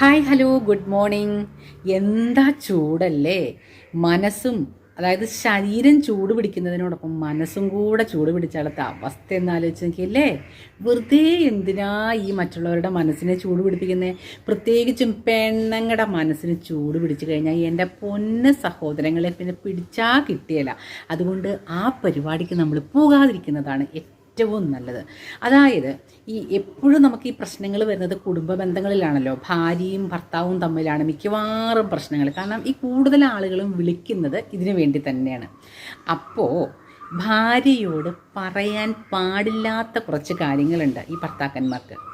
Hi hello good morning എന്താ ചൂടല്ലേ? മനസ്സും അതായത് ശരീരം ചൂട് പിടിക്കുന്നതിനോടൊപ്പം മനസ്സും കൂടെ ചൂട് പിടിച്ചാലത്തെ അവസ്ഥ എന്നാലോചിച്ച് നോക്കിയല്ലേ? വെറുതെ എന്തിനാ ഈ മറ്റുള്ളവരുടെ മനസ്സിനെ ചൂട് പിടിപ്പിക്കുന്നത് പ്രത്യേകിച്ചും പെണ്ണങ്ങളുടെ മനസ്സിന് ചൂട് പിടിച്ചു കഴിഞ്ഞാൽ എന്റെ പൊന്ന് സഹോദരങ്ങളെ പിന്നെ പിടിച്ചാൽ കിട്ടിയല്ല അതുകൊണ്ട് ആ പരിപാടിക്ക് നമ്മൾ പോകാതിരിക്കുന്നതാണ് ഏറ്റവും നല്ലത്. അതായത് ഈ എപ്പോഴും നമുക്ക് ഈ പ്രശ്നങ്ങൾ വരുന്നത് കുടുംബ ബന്ധങ്ങളിലാണല്ലോ. ഭാര്യയും ഭർത്താവും തമ്മിലാണ് മിക്കവാറും പ്രശ്നങ്ങൾ. കാരണം ഈ കൂടുതൽ ആളുകളും വിളിക്കുന്നത് ഇതിനു വേണ്ടി തന്നെയാണ്. അപ്പോൾ ഭാര്യയോട് പറയാൻ പാടില്ലാത്ത കുറച്ച് കാര്യങ്ങളുണ്ട് ഈ ഭർത്താക്കന്മാർക്ക്.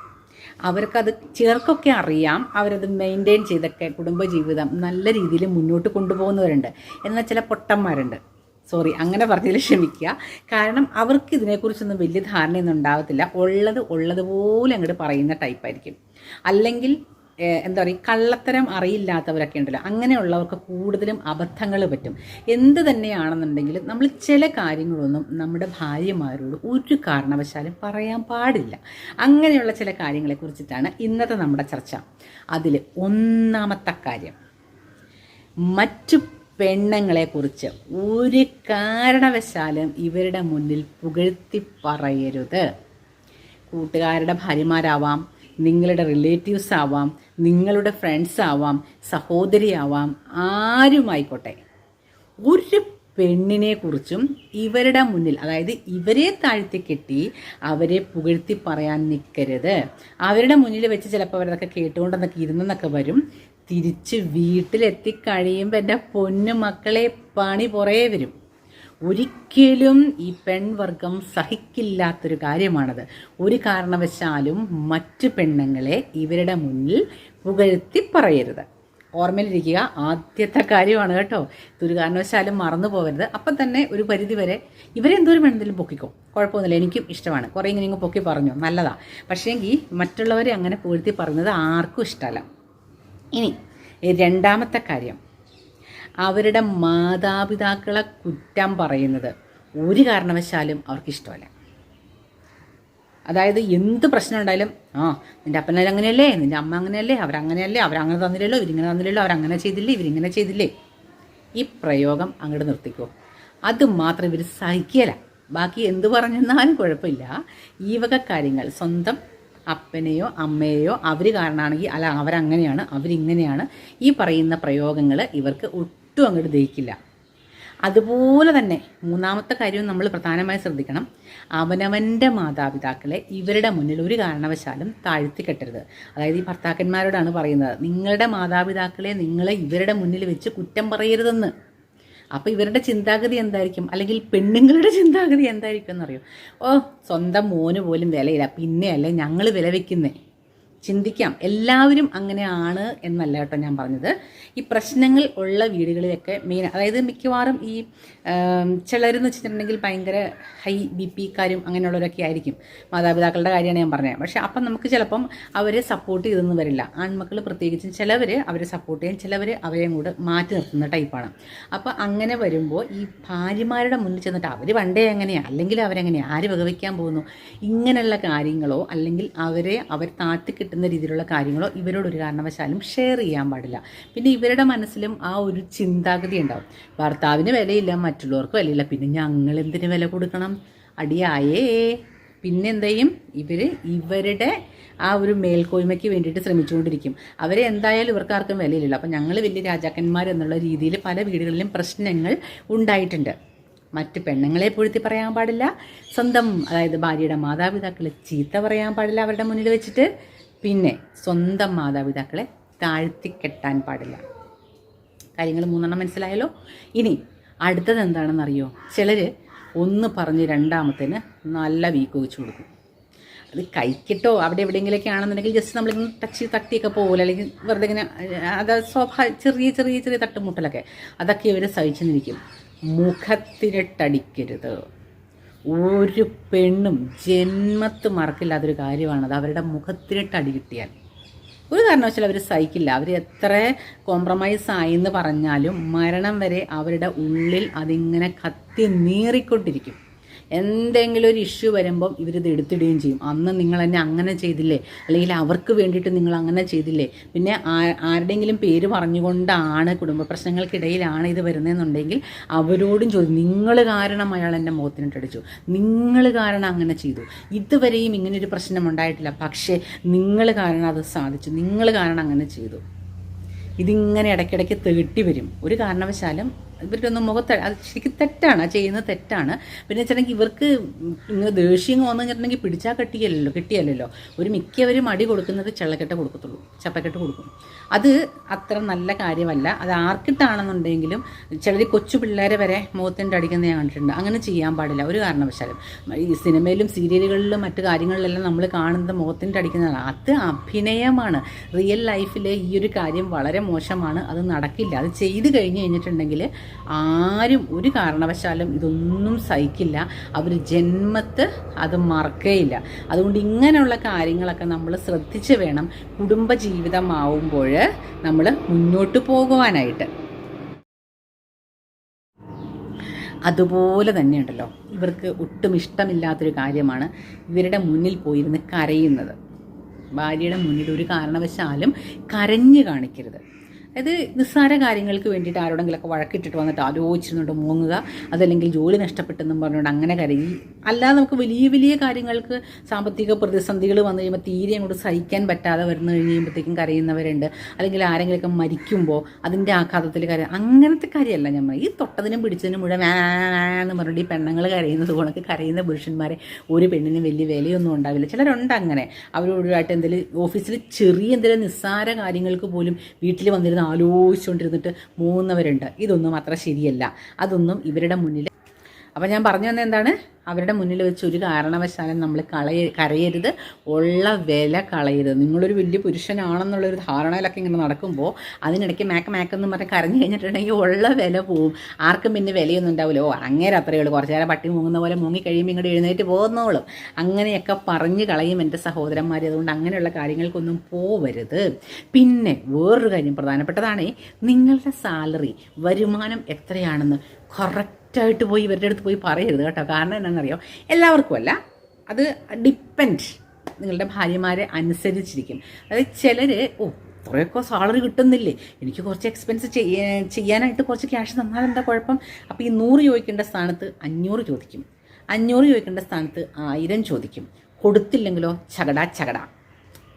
അവർക്കത് ചിലർക്കൊക്കെ അറിയാം. അവരത് മെയിന്റെയിൻ ചെയ്തൊക്കെ കുടുംബജീവിതം നല്ല രീതിയിൽ മുന്നോട്ട് കൊണ്ടുപോകുന്നവരുണ്ട്. എന്നാൽ ചില പൊട്ടന്മാരുണ്ട്. സോറി അങ്ങനെ പറഞ്ഞതിൽ ക്ഷമിക്കുക. കാരണം അവർക്ക് ഇതിനെക്കുറിച്ചൊന്നും വലിയ ധാരണയൊന്നും ഉണ്ടാകത്തില്ല ഉള്ളത് ഉള്ളതുപോലെ അങ്ങോട്ട് പറയുന്ന ടൈപ്പായിരിക്കും അല്ലെങ്കിൽ എന്താ പറയുക കള്ളത്തരം അറിയില്ലാത്തവരൊക്കെ ഉണ്ടല്ലോ. അങ്ങനെയുള്ളവർക്ക് കൂടുതലും അബദ്ധങ്ങൾ പറ്റും. എന്ത് തന്നെയാണെന്നുണ്ടെങ്കിലും നമ്മൾ ചില കാര്യങ്ങളൊന്നും നമ്മുടെ ഭാര്യമാരോട് ഒരു കാരണവശാലും പറയാൻ പാടില്ല. അങ്ങനെയുള്ള ചില കാര്യങ്ങളെക്കുറിച്ചിട്ടാണ് ഇന്നത്തെ നമ്മുടെ ചർച്ച. അതിൽ ഒന്നാമത്തെ കാര്യം മറ്റു പെണ്ണുങ്ങളെക്കുറിച്ച് ഒരു കാരണവശാലും ഇവരുടെ മുന്നിൽ പുകഴ്ത്തി പറയരുത്. കൂട്ടുകാരുടെ ഭാര്യമാരാവാം നിങ്ങളുടെ റിലേറ്റീവ്സ് ആവാം നിങ്ങളുടെ ഫ്രണ്ട്സ് ആവാം സഹോദരിയാവാം ആരുമായിക്കോട്ടെ. ഒരു പെണ്ണിനെ കുറിച്ചും ഇവരുടെ മുന്നിൽ അതായത് ഇവരെ താഴ്ത്തി കെട്ടി അവരെ പുകഴ്ത്തി പറയാൻ നിൽക്കരുത് അവരുടെ മുന്നിൽ വെച്ച് ചിലപ്പോൾ അവരതൊക്കെ കേട്ടുകൊണ്ടെന്നൊക്കെ ഇരുന്നെന്നൊക്കെ വരും. തിരിച്ച് വീട്ടിലെത്തി കഴിയുമ്പോൾ എന്റെ പൊന്നു മക്കളെ പണി പുറേ വരും. ഒരിക്കലും ഈ പെൺവർഗം സഹിക്കില്ലാത്തൊരു കാര്യമാണത്. ഒരു കാരണവശാലും മറ്റു പെണ്ണുങ്ങളെ ഇവരുടെ മുന്നിൽ പുകഴ്ത്തി പറയരുത്. ഓർമ്മയിലിരിക്കുക ആദ്യത്തെ കാര്യമാണ് കേട്ടോ. ഇതൊരു കാരണവശാലും മറന്നു പോകരുത്. അപ്പം തന്നെ ഒരു പരിധി വരെ ഇവരെ എന്തോരം വേണമെങ്കിലും പൊക്കിക്കോ. കുഴപ്പമൊന്നുമില്ല എനിക്കും ഇഷ്ടമാണ്. കുറേ ഇങ്ങനെ ഇങ്ങ് പൊക്കി പറഞ്ഞു. നല്ലതാണ് പക്ഷേങ്കിൽ മറ്റുള്ളവരെ അങ്ങനെ പുകഴ്ത്തി പറഞ്ഞത് ആർക്കും ഇഷ്ടമല്ല. ഇനി രണ്ടാമത്തെ കാര്യം. അവരുടെ മാതാപിതാക്കളെ കുറ്റം പറയുന്നത് ഒരു കാരണവശാലും അവർക്കിഷ്ടമല്ല. അതായത് എന്ത് പ്രശ്നം ഉണ്ടായാലും ആ നിന്റെ അപ്പനെ അങ്ങനെയല്ലേ നിന്റെ അമ്മ അങ്ങനെയല്ലേ അവരങ്ങനെയല്ലേ അവരങ്ങനെ തന്നില്ലല്ലോ ഇവരിങ്ങനെ തന്നില്ലല്ലോ അവരങ്ങനെ ചെയ്തില്ലേ ഇവരിങ്ങനെ ചെയ്തില്ലേ. ഈ പ്രയോഗം അങ്ങോട്ട് നിർത്തിക്കോ. അത് മാത്രം ഇവർ സഹിക്കല ബാക്കി എന്ത് പറഞ്ഞെന്നാലും കുഴപ്പമില്ല. ഈ വക കാര്യങ്ങൾ സ്വന്തം അപ്പനെയോ അമ്മയെയോ അവർ കാരണമാണെങ്കിൽ അല്ല അവരങ്ങനെയാണ് അവരിങ്ങനെയാണ് ഈ പറയുന്ന പ്രയോഗങ്ങൾ ഇവർക്ക് ഒട്ടും അങ്ങോട്ട് ദഹിക്കില്ല. അതുപോലെ തന്നെ മൂന്നാമത്തെ കാര്യവും നമ്മൾ പ്രധാനമായി ശ്രദ്ധിക്കണം. അവനവന്റെ മാതാപിതാക്കളെ ഇവരുടെ മുന്നിൽ ഒരു കാരണവശാലും താഴ്ത്തി കെട്ടരുത്. അതായത് ഈ ഭർത്താക്കന്മാരോടാണ് പറയുന്നത് നിങ്ങളുടെ മാതാപിതാക്കളെ നിങ്ങളെ ഇവരുടെ മുന്നിൽ വെച്ച് കുറ്റം പറയരുതെന്ന്. അപ്പോൾ ഇവരുടെ ചിന്താഗതി എന്തായിരിക്കും? അല്ലെങ്കിൽ പെണ്ണുങ്ങളുടെ ചിന്താഗതി എന്തായിരിക്കും എന്നറിയോ? ഓ സ്വന്തം മോന് പോലും വിലയില്ല. പിന്നെയല്ലേ ഞങ്ങൾ വില വെക്കുന്നേ ചിന്തിക്കാം. എല്ലാവരും അങ്ങനെയാണ് എന്നല്ല കേട്ടോ ഞാൻ പറഞ്ഞത്. ഈ പ്രശ്നങ്ങൾ ഉള്ള വീടുകളിലൊക്കെ മെയിൻ അതായത് മിക്കവാറും ഈ ചിലരെന്ന് വെച്ചിട്ടുണ്ടെങ്കിൽ ഭയങ്കര ഹൈ ബി പിക്കാരും അങ്ങനെയുള്ളവരൊക്കെ ആയിരിക്കും. മാതാപിതാക്കളുടെ കാര്യമാണ് ഞാൻ പറഞ്ഞത്. പക്ഷേ അപ്പം നമുക്ക് ചിലപ്പം അവരെ സപ്പോർട്ട് ചെയ്തെന്ന് വരില്ല. ആൺമക്കൾ പ്രത്യേകിച്ചും ചിലവർ അവരെ സപ്പോർട്ട് ചെയ്യും ചിലവർ അവരെയും കൂടെ മാറ്റി നിർത്തുന്ന ടൈപ്പാണ് അപ്പോൾ അങ്ങനെ വരുമ്പോൾ ഈ ഭാര്യമാരുടെ മുന്നിൽ ചെന്നിട്ട് അവർ പണ്ടേ എങ്ങനെയാണ് അല്ലെങ്കിൽ അവരെങ്ങനെയാണ് ആര് വകവയ്ക്കാൻ പോകുന്നു? ഇങ്ങനെയുള്ള കാര്യങ്ങളോ അല്ലെങ്കിൽ അവരെ അവർ താഴ്ത്തി കിട്ടുന്ന രീതിയിലുള്ള കാര്യങ്ങളോ ഇവരോട് ഒരു കാരണവശാലും ഷെയർ ചെയ്യാൻ പാടില്ല. പിന്നെ ഇവരുടെ മനസ്സിലും ആ ഒരു ചിന്താഗതി ഉണ്ടാവും. ഭർത്താവിന് വിലയില്ല മറ്റുള്ളവർക്ക് വിലയില്ല. പിന്നെ ഞങ്ങൾ എന്തിന് വില കൊടുക്കണം? അടിയായേ. പിന്നെ എന്തെയും ഇവർ ഇവരുടെ ആ ഒരു മേൽക്കോയ്മയ്ക്ക് വേണ്ടിയിട്ട് ശ്രമിച്ചുകൊണ്ടിരിക്കും. അവരെ എന്തായാലും ഇവർക്ക് ആർക്കും വിലയില്ലല്ലോ. അപ്പം ഞങ്ങൾ വലിയ രാജാക്കന്മാർ എന്നുള്ള രീതിയിൽ പല വീടുകളിലും പ്രശ്നങ്ങൾ ഉണ്ടായിട്ടുണ്ട്. മറ്റ് പെണ്ണുങ്ങളെ പൊഴുത്തി പറയാൻ പാടില്ല. സ്വന്തം അതായത് ഭാര്യയുടെ മാതാപിതാക്കളെ ചീത്ത പറയാൻ പാടില്ല അവരുടെ മുന്നിൽ വെച്ചിട്ട്. പിന്നെ സ്വന്തം മാതാപിതാക്കളെ താഴ്ത്തിക്കെട്ടാൻ പാടില്ല. കാര്യങ്ങൾ മൂന്നെണ്ണം മനസ്സിലായല്ലോ? ഇനി അടുത്തത് എന്താണെന്നറിയോ? ചിലർ ഒന്ന് പറഞ്ഞ് രണ്ടാമത്തേന് നല്ല വീക്ക് വെച്ച് കൊടുക്കും. അത് കൈക്കിട്ടോ അവിടെ എവിടെയെങ്കിലൊക്കെ ആണെന്നുണ്ടെങ്കിൽ ജസ്റ്റ് നമ്മളിങ്ങനെ ടച്ച് തട്ടിയൊക്കെ പോകില്ല അല്ലെങ്കിൽ വെറുതെ ഇങ്ങനെ അത് സ്വാഭാവിക ചെറിയ ചെറിയ ചെറിയ തട്ടുമുട്ടലൊക്കെ അതൊക്കെ ഇവർ സഹിച്ചു നിൽക്കും. മുഖത്തിനിട്ടടിക്കരുത്. ഒരു പെണ്ണും ജന്മത്ത് മറക്കില്ലാത്തൊരു കാര്യമാണത്. അവരുടെ മുഖത്തിനിട്ട് അടി കിട്ടിയാൽ. ഒരു കാരണവശാലും അവർ സഹിക്കില്ല. അവർ എത്ര കോംപ്രമൈസ് ആയി എന്ന് പറഞ്ഞാലും മരണം വരെ അവരുടെ ഉള്ളിൽ അതിങ്ങനെ കത്തി നീറിക്കൊണ്ടിരിക്കും. എന്തെങ്കിലും ഒരു ഇഷ്യൂ വരുമ്പം ഇവരിത് എടുത്തിടുകയും ചെയ്യും. അന്ന് നിങ്ങൾ എന്നെ അങ്ങനെ ചെയ്തില്ലേ? അല്ലെങ്കിൽ അവർക്ക് വേണ്ടിയിട്ട് നിങ്ങൾ അങ്ങനെ ചെയ്തില്ലേ? പിന്നെ ആരുടെയെങ്കിലും പേര് പറഞ്ഞുകൊണ്ടാണ് കുടുംബ പ്രശ്നങ്ങൾക്കിടയിലാണ് ഇത് വരുന്നതെന്നുണ്ടെങ്കിൽ അവരോടും ചോദിക്കും നിങ്ങൾ കാരണം അയാൾ എന്റെ മുഖത്തിനിട്ടടിച്ചു. നിങ്ങൾ കാരണം അങ്ങനെ ചെയ്തു. ഇതുവരെയും ഇങ്ങനൊരു പ്രശ്നം ഉണ്ടായിട്ടില്ല. പക്ഷേ നിങ്ങൾ കാരണം അത് സാധിച്ചു. നിങ്ങൾ കാരണം അങ്ങനെ ചെയ്തു. ഇതിങ്ങനെ ഇടയ്ക്കിടയ്ക്ക് തേട്ടി വരും. ഒരു കാരണവശാലും ഇവരുടെ ഒന്നും മുഖത്ത് അത് ശരിക്കും തെറ്റാണ് ചെയ്യുന്നത് തെറ്റാണ്. പിന്നെ വെച്ചിട്ടുണ്ടെങ്കിൽ ഇവർക്ക് ഇങ്ങനെ ദേഷ്യം വന്നു കഴിഞ്ഞിട്ടുണ്ടെങ്കിൽ പിടിച്ചാൽ കെട്ടിയല്ലോ കിട്ടിയല്ലോ ഒരു മിക്കവരും അടി കൊടുക്കുന്നത് ചെള്ളക്കെട്ട് കൊടുക്കത്തുള്ളൂ ചപ്പക്കെട്ട് കൊടുക്കും. അത് അത്ര നല്ല കാര്യമല്ല. അത് ആർക്കിട്ടാണെന്നുണ്ടെങ്കിലും ചിലർ കൊച്ചു പിള്ളേരെ വരെ മുഖത്തിന്റെ അടിക്കുന്ന ഞാൻ കണ്ടിട്ടുണ്ട്. അങ്ങനെ ചെയ്യാൻ പാടില്ല ഒരു കാരണവശാലും. ഈ സിനിമയിലും സീരിയലുകളിലും മറ്റു കാര്യങ്ങളിലെല്ലാം നമ്മൾ കാണുന്നത് മുഖത്തിന്റെ അടിക്കുന്നതാണ്. അത് അഭിനയമാണ്. റിയൽ ലൈഫിലെ ഈ ഒരു കാര്യം വളരെ മോശമാണ്. അത് നടക്കില്ല. അത് ചെയ്ത് കഴിഞ്ഞ് കഴിഞ്ഞിട്ടുണ്ടെങ്കിൽ ആരും ഒരു കാരണവശാലും ഇതൊന്നും സഹിക്കില്ല. അവർ ജന്മത്ത് അത് മറക്കേയില്ല അതുകൊണ്ട് ഇങ്ങനെയുള്ള കാര്യങ്ങളൊക്കെ നമ്മൾ ശ്രദ്ധിച്ച് വേണം കുടുംബജീവിതമാവുമ്പോൾ നമ്മൾ മുന്നോട്ട് പോകുവാനായിട്ട്. അതുപോലെ തന്നെ ഉണ്ടല്ലോ. ഇവർക്ക് ഒട്ടും ഇഷ്ടമില്ലാത്തൊരു കാര്യമാണ് ഇവരുടെ മുന്നിൽ പോയിരുന്ന് കരയുന്നത്. ഭാര്യയുടെ മുന്നിൽ ഒരു കാരണവശാലും കരഞ്ഞു കാണിക്കരുത്. അതായത് നിസ്സാര കാര്യങ്ങൾക്ക് വേണ്ടിയിട്ട് ആരോടെങ്കിലൊക്കെ വഴക്കിട്ടിട്ട് വന്നിട്ട് ആലോചിച്ചിരുന്നുണ്ട് മൂങ്ങുക അതല്ലെങ്കിൽ ജോലി നഷ്ടപ്പെട്ടെന്നും പറഞ്ഞുകൊണ്ട് അങ്ങനെ കരയി. അല്ലാതെ നമുക്ക് വലിയ വലിയ കാര്യങ്ങൾക്ക് സാമ്പത്തിക പ്രതിസന്ധികൾ വന്നു കഴിയുമ്പോൾ തീരെ അങ്ങോട്ട് സഹിക്കാൻ പറ്റാതെ വരുന്നു കഴിയുമ്പോഴത്തേക്കും കരയുന്നവരുണ്ട്. അല്ലെങ്കിൽ ആരെങ്കിലുമൊക്കെ മരിക്കുമ്പോൾ അതിന്റെ ആഘാതത്തിൽ കര അങ്ങനത്തെ കാര്യമല്ല നമ്മൾ ഈ തൊട്ടതിനും പിടിച്ചതിനും മുഴുവൻ എന്ന് പറഞ്ഞിട്ട് ഈ പെണ്ണുങ്ങൾ കരയുന്നത് കണക്ക് കരയുന്ന പുരുഷന്മാരെ ഒരു പെണ്ണിന് വലിയ വിലയൊന്നും ഉണ്ടാവില്ല. ചിലരുണ്ട് അങ്ങനെ. അവരോടായിട്ട് എന്തെങ്കിലും ഓഫീസിൽ ചെറിയ എന്തെങ്കിലും നിസ്സാര കാര്യങ്ങൾക്ക് പോലും വീട്ടിൽ വന്നിരുന്ന് ആലോചിച്ചുകൊണ്ടിരുന്നിട്ട് മൂന്നവരുണ്ട്. ഇതൊന്നും അത്ര ശരിയല്ല. അതൊന്നും ഇവരുടെ മുന്നിൽ അപ്പം ഞാൻ പറഞ്ഞു വന്ന എന്താണ്? അവരുടെ മുന്നിൽ വെച്ച് ഒരു കാരണവശാലും നമ്മൾ കളയ കരയരുത്. ഉള്ള വില കളയരുത്. നിങ്ങളൊരു വലിയ പുരുഷനാണെന്നുള്ളൊരു ധാരണയിലൊക്കെ ഇങ്ങനെ നടക്കുമ്പോൾ അതിനിടയ്ക്ക് മേക്ക മേക്കെന്ന് പറഞ്ഞ് കരഞ്ഞു കഴിഞ്ഞിട്ടുണ്ടെങ്കിൽ ഉള്ള വില പോവും. ആർക്കും പിന്നെ വിലയൊന്നും ഉണ്ടാവില്ല ഓ അങ്ങേരെ അത്രയേ ഉള്ളൂ. കുറച്ച് നേരം പട്ടി മുങ്ങുന്ന പോലെ മുങ്ങി കഴിയുമ്പോൾ ഇങ്ങോട്ട് എഴുന്നേറ്റ് പോകുന്നോളും. അങ്ങനെയൊക്കെ പറഞ്ഞു കളയും എന്റെ സഹോദരന്മാർ അതുകൊണ്ട് അങ്ങനെയുള്ള കാര്യങ്ങൾക്കൊന്നും പോവരുത്. പിന്നെ വേറൊരു കാര്യം പ്രധാനപ്പെട്ടതാണ്. നിങ്ങളുടെ സാലറി വരുമാനം എത്രയാണെന്ന് കറക്റ്റായിട്ട് പോയി ഇവരുടെ അടുത്ത് പോയി പറയരുത് കേട്ടോ. കാരണം എന്താണെന്നറിയോ എല്ലാവർക്കും അല്ല അത് ഡിപ്പെൻഡ് നിങ്ങളുടെ ഭാര്യമാരെ അനുസരിച്ചിരിക്കും. അതായത് ചിലർ ഓ കുറേയൊക്കെ സാലറി കിട്ടുന്നില്ലേ? എനിക്ക് കുറച്ച് എക്സ്പെൻസ് ചെയ്യാനായിട്ട് കുറച്ച് ക്യാഷ് തന്നാൽ എന്താ കുഴപ്പം? അപ്പോൾ ഈ നൂറ് ചോദിക്കേണ്ട സ്ഥാനത്ത് അഞ്ഞൂറ് ചോദിക്കും. അഞ്ഞൂറ് ചോദിക്കേണ്ട സ്ഥാനത്ത് ആയിരം ചോദിക്കും. കൊടുത്തില്ലെങ്കിലോ ചകട ചകട.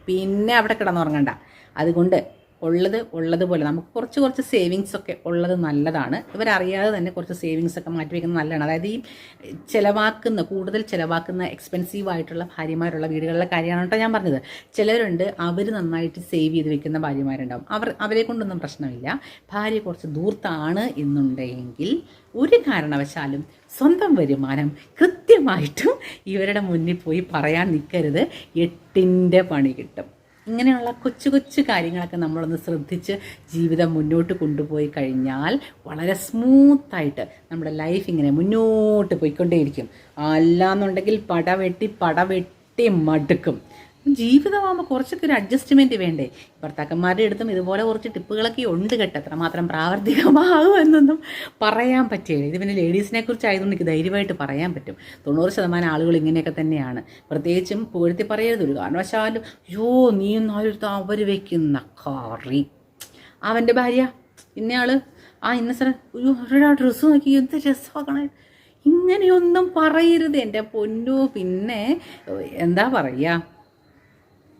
പിന്നെ അവിടെ കിടന്നുറങ്ങണ്ട. അതുകൊണ്ട് ഉള്ളത് ഉള്ളതുപോലെ. നമുക്ക് കുറച്ച് കുറച്ച് സേവിങ്സ് ഒക്കെ ഉള്ളത് നല്ലതാണ്. ഇവരറിയാതെ തന്നെ കുറച്ച് സേവിങ്സ് ഒക്കെ മാറ്റി വയ്ക്കുന്നത് നല്ലതാണ്. അതായത് ഈ ചിലവാക്കുന്ന കൂടുതൽ ചിലവാക്കുന്ന എക്സ്പെൻസീവ് ആയിട്ടുള്ള ഭാര്യമാരുള്ള വീടുകളിലെ കാര്യമാണ് കേട്ടോ ഞാൻ പറഞ്ഞത്. ചിലരുണ്ട് അവർ നന്നായിട്ട് സേവ് ചെയ്ത് വെക്കുന്ന ഭാര്യമാരുണ്ടാവും. അവർ അവരെ കൊണ്ടൊന്നും പ്രശ്നമില്ല. ഭാര്യ കുറച്ച് ദൂർത്താണ് എന്നുണ്ടെങ്കിൽ ഒരു കാരണവശാലും സ്വന്തം വരുമാനം കൃത്യമായിട്ടും ഇവരുടെ മുന്നിൽ പോയി പറയാൻ നിൽക്കരുത് എട്ടിന്റെ പണി കിട്ടും. ഇങ്ങനെയുള്ള കൊച്ചു കൊച്ചു കാര്യങ്ങളൊക്കെ നമ്മളൊന്ന് ശ്രദ്ധിച്ച് ജീവിതം മുന്നോട്ട് കൊണ്ടുപോയി കഴിഞ്ഞാൽ വളരെ സ്മൂത്തായിട്ട് നമ്മുടെ ലൈഫ് ഇങ്ങനെ മുന്നോട്ട് പോയിക്കൊണ്ടേയിരിക്കും. അല്ലാന്നുണ്ടെങ്കിൽ പടവെട്ടി പടവെട്ടി മടുക്കും. ജീവിതമാകുമ്പോൾ കുറച്ചൊക്കെ ഒരു അഡ്ജസ്റ്റ്മെന്റ് വേണ്ടേ? ഭർത്താക്കന്മാരുടെ അടുത്തും ഇതുപോലെ കുറച്ച് ടിപ്പുകളൊക്കെ ഉണ്ട് കേട്ടോ. അത്രമാത്രം പ്രാവർത്തികമാകും എന്നൊന്നും പറയാൻ പറ്റില്ല. ഇത് പിന്നെ ലേഡീസിനെ കുറിച്ച് ആയതുകൊണ്ട് എനിക്ക് ധൈര്യമായിട്ട് പറയാൻ പറ്റും. തൊണ്ണൂറ് ശതമാനം ആളുകൾ ഇങ്ങനെയൊക്കെ തന്നെയാണ്. പ്രത്യേകിച്ചും പുകഴ്ത്തി പറയരുത്. ഒരു കാരണവശാലും യോ നീ ഒന്നാലും അവർ വെക്കുന്ന കറി. അവന്റെ ഭാര്യ ഇന്നയാൾ ആ ഇന്ന സ്ഥലം ഒരു ഡ്രസ്സ് നോക്കി എന്ത് രസമാക്കണേ. ഇങ്ങനെയൊന്നും പറയരുത് എന്റെ പൊന്നു. പിന്നെ എന്താ പറയുക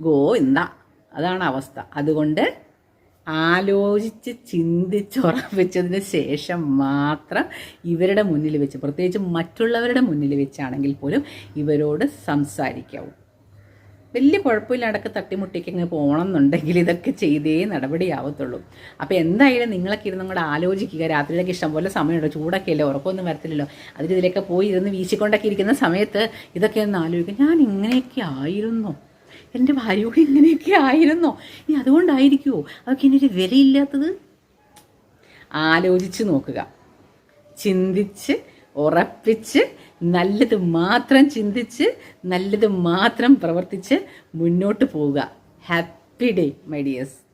ഗോവിന്ദ അതാണ് അവസ്ഥ. അതുകൊണ്ട് ആലോചിച്ച് ചിന്തിച്ചുറപ്പിച്ചതിന് ശേഷം മാത്രം ഇവരുടെ മുന്നിൽ വെച്ച് പ്രത്യേകിച്ച് മറ്റുള്ളവരുടെ മുന്നിൽ വെച്ചാണെങ്കിൽ പോലും ഇവരോട് സംസാരിക്കാവൂ. വലിയ കുഴപ്പമില്ലാണ്ടൊക്കെ തട്ടിമുട്ടിക്ക് അങ്ങ് പോകണം എന്നുണ്ടെങ്കിൽ ഇതൊക്കെ ചെയ്തേ നടപടിയാവത്തുള്ളൂ. അപ്പോൾ എന്തായാലും നിങ്ങളൊക്കെ ഇരുന്നും കൂടെ ആലോചിക്കുക. രാത്രിയിലൊക്കെ ഇഷ്ടംപോലെ സമയമുണ്ടോ? ചൂടൊക്കെ അല്ലേ? ഉറക്കമൊന്നും വരത്തില്ലല്ലോ. അതിൽ ഇതിലൊക്കെ പോയി ഇരുന്ന് വീശിക്കൊണ്ടൊക്കെ ഇരിക്കുന്ന സമയത്ത് ഇതൊക്കെ ഒന്ന് ആലോചിക്കും ഞാൻ ഇങ്ങനെയൊക്കെ ആയിരുന്നോ. എന്റെ ഭാര്യയോ ഇങ്ങനെയൊക്കെ ആയിരുന്നോ? ഇനി അതുകൊണ്ടായിരിക്കുമോ അതൊക്കെ ഇനി ഒരു വിലയില്ലാത്തത്? ആലോചിച്ച് നോക്കുക. ചിന്തിച്ച് ഉറപ്പിച്ച് നല്ലത് മാത്രം ചിന്തിച്ച് നല്ലത് മാത്രം പ്രവർത്തിച്ച് മുന്നോട്ട് പോവുക. Happy day my dears